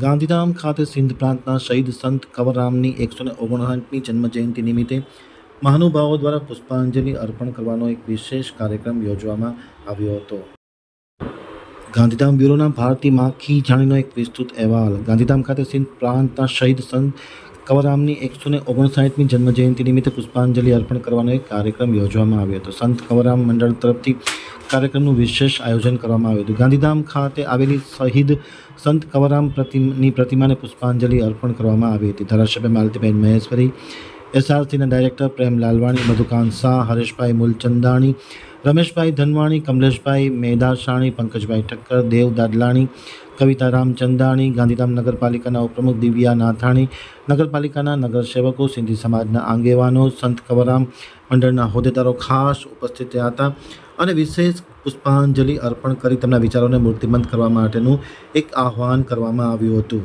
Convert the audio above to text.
ગાંધીધામ ખાતે સિંધ પ્રાંતના શહીદ સંત કંવરરામની એકસો ને ઓગણસાઠમી જન્મજયંતિ નિમિત્તે મહાનુભાવો દ્વારા પુષ્પાંજલિ અર્પણ કરવાનો એક વિશેષ કાર્યક્રમ યોજવામાં આવ્યો હતો. ગાંધીધામ બ્યુરોના ભારતી માખી જાણીનો એક વિસ્તૃત અહેવાલ. ગાંધીધામ ખાતે સિંધ પ્રાંતના શહીદ સંત કંવરરામની એકસો ને ઓગણસાઠમી જન્મજયંતિ નિમિત્તે પુષ્પાંજલિ અર્પણ કરવાનો એક કાર્યક્રમ યોજવામાં આવ્યો હતો. સંત કંવરરામ મંડળ તરફથી કાર્યક્રમનું વિશેષ આયોજન કરવામાં આવ્યું હતું. ગાંધીધામ ખાતે આવેલી શહીદ સંત કવરામ પ્રતિમની પ્રતિમાને પુષ્પાંજલિ અર્પણ કરવામાં આવી હતી. ધારાસભ્ય માલતીબેન મહેશ્વરી, એસઆરસીના ડાયરેક્ટર પ્રેમ લાલવાણી, મધુકાંત શાહ, હરેશભાઈ મૂલચંદાણી, રમેશભાઈ ધનવાણી, કમલેશભાઈ મેદાસાણી પંકજભાઈ ઠક્કર, દેવ દાદલાણી, કવિતા રામચંદાણી, ગાંધીધામ નગરપાલિકાના ઉપપ્રમુખ દિવ્યા નાથાણી, નગરપાલિકાના નગરસેવકો, સિંધી સમાજના આગેવાનો, સંત કવરામ મંડળના હોદ્દેદારો ખાસ ઉપસ્થિત હતા. અને વિશેષ પુષ્પાંજલિ અર્પણ કરી તેમના વિચારોને મૂર્તિમંત કરવા માટેનું એક આહ્વાન કરવામાં આવ્યું હતું.